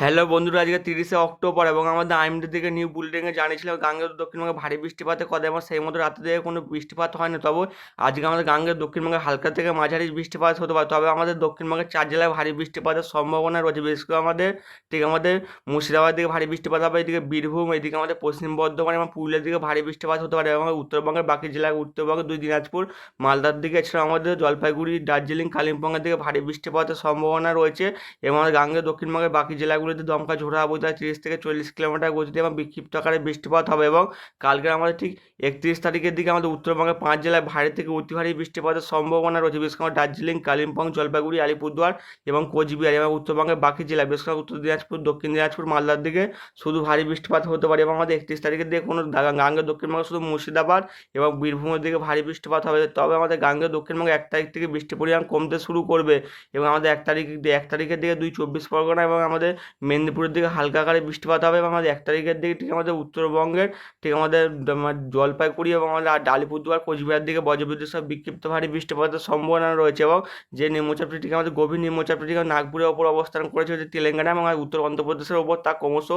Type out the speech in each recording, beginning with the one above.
Hello বন্ধুরা, আজকে তিরিশে অক্টোবর এবং আমাদের আইএমডি থেকে নিউ বুলেটিনে জানিয়েছিল গাঙ্গের দক্ষিণবঙ্গে ভারী বৃষ্টিপাতের কথা এবং সেই মতো রাতে থেকে কোনো বৃষ্টিপাত হয় না তবে আজকে আমাদের গাঙ্গের দক্ষিণবঙ্গে হালকা থেকে মাঝারি বৃষ্টিপাত হতে পারে। তবে আমাদের দক্ষিণবঙ্গের চার জেলায় ভারী বৃষ্টিপাতের সম্ভাবনা রয়েছে। বিশেষ করে আমাদের ঠিক আমাদের মুর্শিদাবাদ দিকে ভারী বৃষ্টিপাত হবে, এদিকে বীরভূম, এদিকে আমাদের পশ্চিম বর্ধমান এবং পুরুলিয়ার দিকে ভারী বৃষ্টিপাত হতে পারে এবং উত্তরবঙ্গের বাকি জেলায় উত্তরবঙ্গে, দুই দিনাজপুর, মালদার দিকে এছাড়া আমাদের জলপাইগুড়ি, দার্জিলিং, কালিম্পংয়ের দিকে ভারী বৃষ্টিপাতের সম্ভাবনা রয়েছে এবং আমাদের গাঙ্গের দক্ষিণবঙ্গের বাকি জেলাগুলিতে দমকা ঝোড়ো আবহাওয়া তিরিশ থেকে চল্লিশ কিলোমিটার গতিতে এবং বিক্ষিপ্ত আকারে বৃষ্টিপাত হবে এবং কালকে আমাদের ঠিক একত্রিশ তারিখের দিকে আমাদের উত্তরবঙ্গের পাঁচ জেলায় ভারী থেকে অতি ভারী বৃষ্টিপাতের সম্ভাবনা রয়েছে। বিশেষ করে দার্জিলিং, কালিম্পং, জলপাইগুড়ি, আলিপুরদুয়ার এবং কোচবিহার এবং উত্তরবঙ্গের বাকি জেলায় বিশেষ করে উত্তর দিনাজপুর, দক্ষিণ দিনাজপুর, মালদার দিকে শুধু ভারী বৃষ্টিপাত হতে পারে এবং আমাদের একত্রিশ তারিখের দিকে কোনো গা- গাঙ্গের দক্ষিণবঙ্গে শুধু মুর্শিদাবাদ এবং বীরভূমের দিকে ভারী বৃষ্টিপাত হবে। তবে আমাদের গাঙ্গের দক্ষিণবঙ্গে এক তারিখ থেকে বৃষ্টির পরিমাণ কমতে শুরু করবে এবং আমাদের এক তারিখ, এক তারিখের দিকে দুই চব্বিশ পরগনা এবং আমাদের মেদিনীপুরের দিকে হালকা আকারে বৃষ্টিপাত হবে এবং আমাদের এক তারিখের দিকে ঠিক আমাদের উত্তরবঙ্গের, ঠিক আমাদের জলপাইগুড়ি এবং আমাদের আলিপুরদুয়ার কোচবিহার দিকে বজ্রবিদ্যুৎ সব বিক্ষিপ্ত ভারী বৃষ্টিপাতের সম্ভাবনা রয়েছে এবং যে নিম্নচাপটি ঠিক আমাদের গভীর নিম্নচাপটি ঠিক নাগপুরের ওপর অবস্থান করেছে যে তেলেঙ্গানা এবং উত্তর অন্ধ্রপ্রদেশের ওপর তা ক্রমশ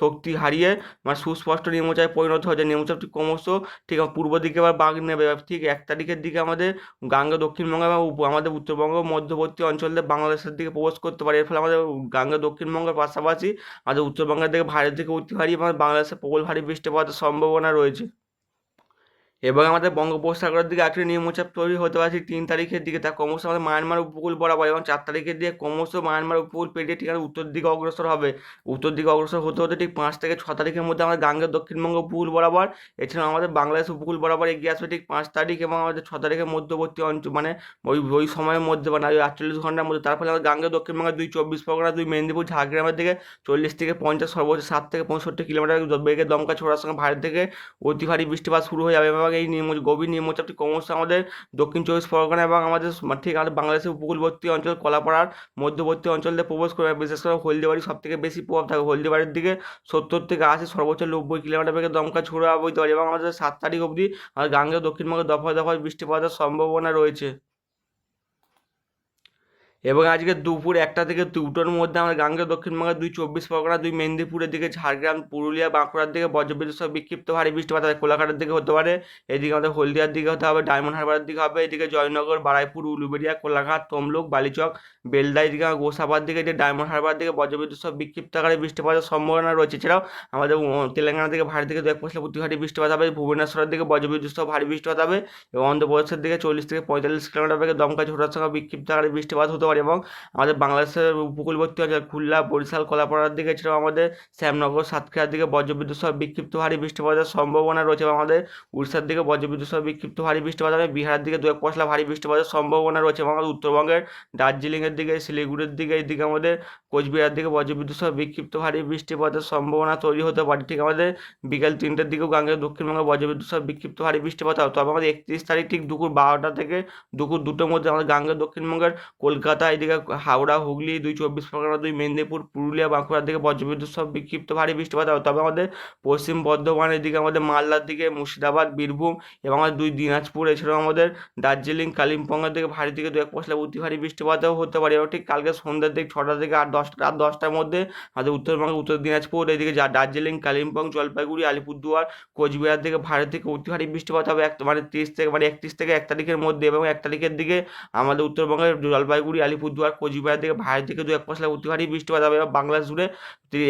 শক্তি হারিয়ে মানে সুস্পষ্ট নিম্নচাপে পরিণত হয়েছে। নিম্নচাপটি ক্রমশ ঠিক পূর্ব দিকে আবার বাঘ নেবে। ঠিক এক তারিখের দিকে আমাদের গাঙ্গা দক্ষিণবঙ্গ এবং আমাদের উত্তরবঙ্গ মধ্যবর্তী অঞ্চলে বাংলাদেশের দিকে প্রবেশ করতে পারে। এর ফলে আমাদের গাঙ্গা দক্ষিণবঙ্গের পাশাপাশি আমাদের উত্তরবঙ্গের দিকে ভারী থেকে অতি ভারী এবং বাংলাদেশে প্রবল ভারী বৃষ্টিপাতের সম্ভাবনা রয়েছে। এবং আমাদের বঙ্গোপসাগরের দিকে একটি নিম্নচাপ তৈরি হতে পারে তিন তারিখের দিকে। তা ক্রমশ আমাদের মায়ানমার উপকূল বরাবর এবং চার তারিখের দিকে ক্রমশ মায়ানমার উপকূল পেরিয়ে ঠিক আমাদের উত্তর দিকে অগ্রসর হবে। উত্তর দিকে অগ্রসর হতে হতে ঠিক পাঁচ থেকে ছ তারিখের মধ্যে আমাদের গাঙ্গের দক্ষিণবঙ্গ উপকূল বরাবর, এছাড়াও আমাদের বাংলাদেশ উপকূল বরাবর এগিয়ে আসবে ঠিক পাঁচ তারিখ এবং আমাদের ছ তারিখের মধ্যবর্তী অঞ্চল মানে ওই ওই সময়ের মধ্যে মানে ওই আটচল্লিশ ঘণ্টার মধ্যে। তার ফলে আমাদের গাঙ্গের দক্ষিণবঙ্গের দুই চব্বিশ পরগনা দুই মেদিনীপুর, ঝাড়গ্রামের দিকে চল্লিশ থেকে পঞ্চাশ, সর্বোচ্চ সাত থেকে পঁয়ষট্টি কিলোমিটার বেগে দমকা ছোড়ার সঙ্গে ভারত থেকে অতি ভারী বৃষ্টিপাত শুরু হয়ে যাবে। এবং এই নিম্ন গভীর নিম্নচাপটি ক্রমশ আমাদের দক্ষিণ চব্বিশ পরগনা এবং আমাদের ঠিক আমাদের বাংলাদেশের উপকূলবর্তী অঞ্চল, কলাপাড়ার মধ্যবর্তী অঞ্চলে প্রবেশ করে বিশেষ করে হলদিবাড়ি সব থেকে বেশি প্রভাব থাকে। হলদিবাড়ির দিকে সত্তর থেকে আশি, সর্বোচ্চ নব্বই কিলোমিটার বেগে দমকা ছোড়া বইতে এবং আমাদের সাত তারিখ অবধি আর গাঙ্গে দক্ষিণবঙ্গে দফায় দফায় বৃষ্টিপাতের সম্ভাবনা রয়েছে। এবং আজকে দুপুর একটা থেকে দুটোর মধ্যে আমরা গাঙ্গেয়, দক্ষিণবঙ্গের দুই চব্বিশ পরগনা, দুই মেদিনীপুরের দিকে, ঝাড়গ্রাম, পুরুলিয়া, বাঁকুড়ার দিকে, বজ্রবিদ্যুৎ সহ বিক্ষিপ্ত ভারী বৃষ্টিপাত হবে কোলাঘাটের দিকে হতে পারে, এদিকে আমাদের হলদিয়ার দিকে হতে হবে, ডায়মন্ড হারবারের দিকে হবে, এদিকে জয়নগর, বারাইপুর উলুবেড়িয়া কোলাঘাট, তমলুক, বালিচক বেলদা এদিকে গোসাবার দিকে যে ডায়মন্ড হারবার দিকে বজ্রবিদ্যুৎ সহ বিক্ষিপ্ত আকারে বৃষ্টিপাতের সম্ভাবনা রয়েছে। এছাড়াও আমাদের তেলেঙ্গানা থেকে ভারী দিকে দু এক পশলা প্রতি ভারী বৃষ্টিপাত হবে ভুবনেশ্বরের দিকে বজ্রবিদ্যুৎ সহ ভারী বৃষ্টিপাত হবে এবং অন্ধ্রপ্রদেশের দিকে চল্লিশ থেকে পঁয়তাল্লিশ কিলোমিটার বেগে দমকা ঝোড়ার সঙ্গে বিক্ষিপ্ত আকারে বৃষ্টিপাত হতে পারে এবং আমাদের বাংলাদেশের উপকূলবর্তী অঞ্চল, খুলনা, বরিশাল, কলাপাড়ার দিকে, এছাড়াও আমাদের শ্যামনগর, সাতক্ষীরার দিকে বজ্রবিদ্যুৎ সহ বিক্ষিপ্ত ভারী বৃষ্টিপাতের সম্ভাবনা রয়েছে এবং আমাদের উড়িষ্যার দিকে বজ্রবিদ্যুৎ সহ বিক্ষিপ্ত ভারী বৃষ্টিপাত হবে। বিহারের দিকে দু এক পশলা ভারী বৃষ্টিপাতের সম্ভাবনা রয়েছে এবং আমাদের উত্তরবঙ্গের দার্জিলিংয়ের দিকে, শিলিগুড়ির দিকে, এদিকে আমাদের কোচবিহার দিকে বজ্রবিদ্যুৎ সহ বিক্ষিপ্ত ভারী বৃষ্টিপাতের সম্ভাবনা তৈরি হতে পারে। ঠিক আমাদের বিকেল তিনটের দিকেও গাঙ্গের দক্ষিণবঙ্গে বজ্রবিদ্যুৎ সহ বিক্ষিপ্ত ভারী বৃষ্টিপাত হবে। তবে আমাদের একত্রিশ তারিখ ঠিক দুপুর বারোটা থেকে দুপুর দুটোর মধ্যে আমাদের গাঙ্গের দক্ষিণবঙ্গের কলকাতা এদিকে হাওড়া, হুগলি, দুই চব্বিশ পরগনা, দুই মেদিনীপুর, পুরুলিয়া, বাঁকুড়ার দিকে বজ্রবিদ্যুৎ সব বিক্ষিপ্ত ভারী বৃষ্টিপাত হবে। তবে আমাদের পশ্চিম বর্ধমানের দিকে আমাদের মালদার দিকে মুর্শিদাবাদ, বীরভূম এবং আমাদের দুই দিনাজপুর, এছাড়াও আমাদের দার্জিলিং, কালিম্পংয়ের দিকে ভারী থেকে দু এক পশলা অতি ভারী বৃষ্টিপাতও হতে পারে। এবং ঠিক কালকে সন্ধ্যার দিকে ছটা থেকে আট দশটা, রাত দশটার মধ্যে আমাদের উত্তরবঙ্গ উত্তর দিনাজপুর, এদিকে যা দার্জিলিং, কালিম্পং, জলপাইগুড়ি, আলিপুরদুয়ার, কোচবিহার থেকে ভারত থেকে অতি ভারী বৃষ্টিপাত হবে। এক মানে তিরিশ থেকে মানে একত্রিশ থেকে এক তারিখের মধ্যে এবং এক তারিখের দিকে আমাদের উত্তরবঙ্গের জলপাইগুড়ি আলিপুরদুয়ার, কোচবিহার থেকে ভারত থেকে দু এক পশলা অতি ভারী বৃষ্টিপাত হবে। এবং বাংলাদেশ জুড়ে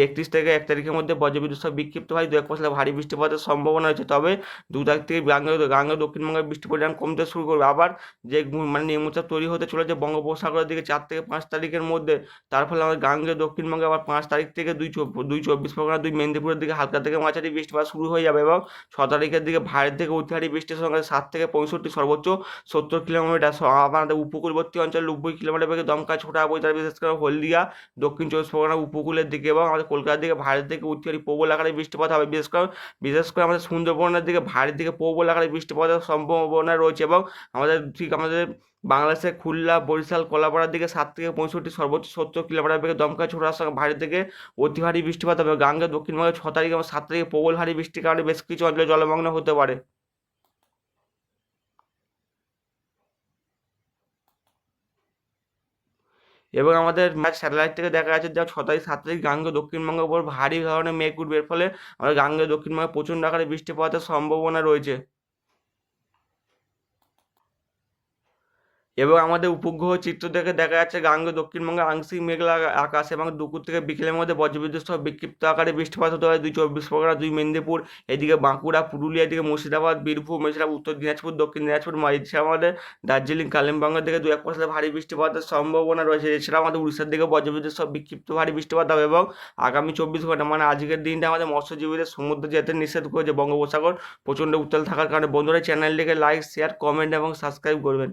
একত্রিশ থেকে এক তারিখের মধ্যে বজ্রবিদ্যুৎ সহ বিক্ষিপ্ত হয়। দু এক পশলা ভারী বৃষ্টিপাতের সম্ভাবনা রয়েছে। তবে দু তারিখ থেকে গাঙ্গে গাঙ্গে দক্ষিণবঙ্গের বৃষ্টি পরিমাণ কমতে শুরু করবে। আবার যে মানে নিম্নচাপ তৈরি হতে চলেছে বঙ্গোপসাগরের দিকে চার থেকে পাঁচ তারিখের মধ্যে, তার ফলে আমাদের গাঙ্গে দক্ষিণবঙ্গে আবার পাঁচ তারিখ থেকে দুই দুই চব্বিশ পরগনা, দুই মেদিনীপুরের দিকে হালকা থেকে মাঝারি বৃষ্টিপাত শুরু হয়ে যাবে এবং ছ তারিখের দিকে ভারত থেকে অতি ভারী বৃষ্টির সঙ্গে সাত থেকে পঁয়ষট্টি সর্বোচ্চ সত্তর কিলোমিটার। আমাদের উপকূলবর্তী অঞ্চল নব্বই কিলোমিটার বেগে দমকা ছোটা বইতার বিশেষ করে হলদিয়া, দক্ষিণ চব্বিশ পরগনা, উপকূলের দিকে এবং আমাদের কলকাতার দিকে ভারত থেকে অতি প্রবল আকারে বৃষ্টিপাত হবে। বিশেষ করে বিশেষ করে আমাদের সুন্দরবনের দিকে ভারী দিকে প্রবল আকারে বৃষ্টিপাতের সম্ভাবনা রয়েছে এবং আমাদের ঠিক আমাদের বাংলাদেশের খুলনা, বরিশাল, কলাপাড়ার দিকে সাত থেকে পঁয়ষট্টি, সর্বোচ্চ সত্তর কিলোমিটার বেগে দমকা ছোড়ার সঙ্গে ভারী থেকে অতি ভারী বৃষ্টিপাত হবে। গাঙ্গে দক্ষিণবঙ্গে ছ তারিখ এবং সাত তারিখে প্রবল ভারী বৃষ্টির কারণে বেশ কিছু অঞ্চলে জলমগ্ন হতে পারে। এবং আমাদের স্যাটেলাইট থেকে দেখা যাচ্ছে যা ছ তারিখ সাত তারিখ গাঙ্গে দক্ষিণবঙ্গের উপর ভারী ধরনের মেঘ উঠবে। এর ফলে আমাদের গাঙ্গে দক্ষিণবঙ্গে প্রচণ্ড আকারে বৃষ্টি বৃষ্টিপাতের সম্ভাবনা রয়েছে। এবং আমাদের উপগ্রহ চিত্র থেকে দেখা যাচ্ছে গাঙ্গে দক্ষিণবঙ্গে আংশিক মেঘলা আকা- আকাশ এবং দুপুর থেকে বিকেলের মধ্যে বজ্রবিদ্যুৎ সহ বিক্ষিপ্ত আকারে বৃষ্টিপাত হতে পারে। দুই চব্বিশ পরগনা, দুই মেদিনীপুর, এদিকে বাঁকুড়া, পুরুলিয়া, এদিকে মুর্শিদাবাদ, বীরভূম এছাড়া উত্তর দিনাজপুর, দক্ষিণ দিনাজপুর এছাড়া আমাদের, দার্জিলিং কালিম্পংয়ের দিকে দু এক পশলা ভারী বৃষ্টিপাতের সম্ভাবনা রয়েছে। এছাড়া আমাদের উড়িষ্যার দিকে বজ্রবিদ্যুৎ সহ বিক্ষিপ্ত ভারী বৃষ্টিপাত হবে এবং আগামী চব্বিশ ঘণ্টা মানে আজকের দিনটা আমাদের মৎস্যজীবীদের সমুদ্রে যেতে নিষেধ করেছে বঙ্গোপসাগর। প্রচণ্ড উত্তাল থাকার কারণে বন্ধুরা চ্যানেলটিকে লাইক শেয়ার কমেন্ট এবং সাবস্ক্রাইব করবেন।